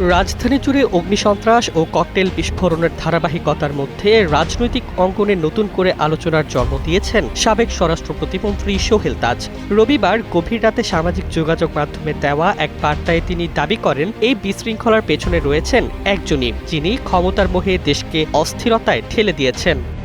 রাজধানী জুড়ে অগ্নিসন্ত্রাস ও ককটেল বিস্ফোরণের ধারাবাহিকতার মধ্যে রাজনৈতিক অঙ্গনে নতুন করে আলোচনার জন্ম দিয়েছেন সাবেক স্বরাষ্ট্র প্রতিমন্ত্রী সোহেল তাজ। রবিবার গভীর রাতে সামাজিক যোগাযোগ মাধ্যমে দেওয়া এক বার্তায় তিনি দাবি করেন, এই বিশৃঙ্খলার পেছনে রয়েছেন একজনই, যিনি ক্ষমতার মোহে দেশকে অস্থিরতায় ঠেলে দিয়েছেন।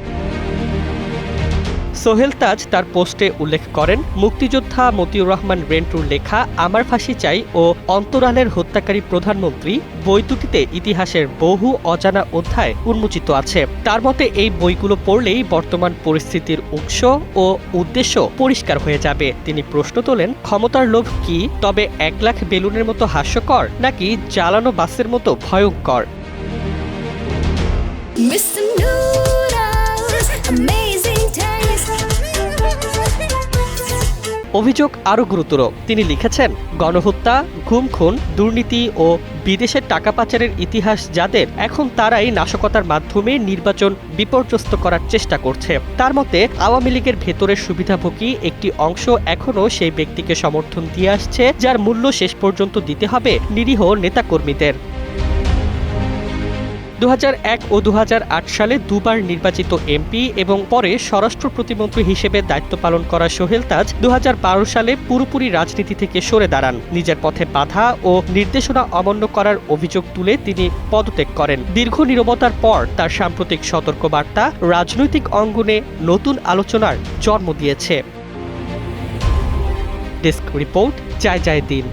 সোহেল তাজ তার পোস্টে উল্লেখ করেন মুক্তিযোদ্ধা মতিউর রহমান রেন্টুর লেখা আমার ফাঁসি চাই ও অন্তরালের হত্যাকারী প্রধানমন্ত্রী বই দুটিতে ইতিহাসের বহু অজানা অধ্যায় উন্মোচিত আছে। তার মতে এই বইগুলো পড়লেই বর্তমান পরিস্থিতির উৎস ও উদ্দেশ্য পরিষ্কার হয়ে যাবে। তিনি প্রশ্ন তোলেন ক্ষমতার লোভ কি? তবে এক লাখ বেলুনের মতো হাস্যকর নাকি জ্বালানো বাসের মতো ভয়ঙ্কর? Mr. Noodles, amazing অভিযোগ আরও গুরুতর। তিনি লিখেছেন, গণহত্যা গুম খুন দুর্নীতি ও বিদেশের টাকা পাচারের ইতিহাস যাদের এখন তারাই নাশকতার মাধ্যমে নির্বাচন বিপর্যস্ত করার চেষ্টা করছে। তার মতে, আওয়ামী লীগের ভেতরের সুবিধাভোগী একটি অংশ এখনও সেই ব্যক্তিকে সমর্থন দিয়ে আসছে, যার মূল্য শেষ পর্যন্ত দিতে হবে নিরীহ নেতাকর্মীদের। দু হাজার এক ও দু হাজার আট সালে দুবার নির্বাচিত এমপি এবং পরে স্বরাষ্ট্র প্রতিমন্ত্রী হিসেবে দায়িত্ব পালন করা সোহেল তাজ দু হাজার বারো সালে পুরোপুরি রাজনীতি থেকে সরে দাঁড়ান। নিজের পথে বাধা ও নির্দেশনা অমান্য করার অভিযোগ তুলে তিনি পদত্যাগ করেন। দীর্ঘ নীরবতার পর তার সাম্প্রতিক সতর্কবার্তা রাজনৈতিক অঙ্গনে নতুন আলোচনার জন্ম দিয়েছে। ডেস্ক রিপোর্ট, জয় জয় দিন।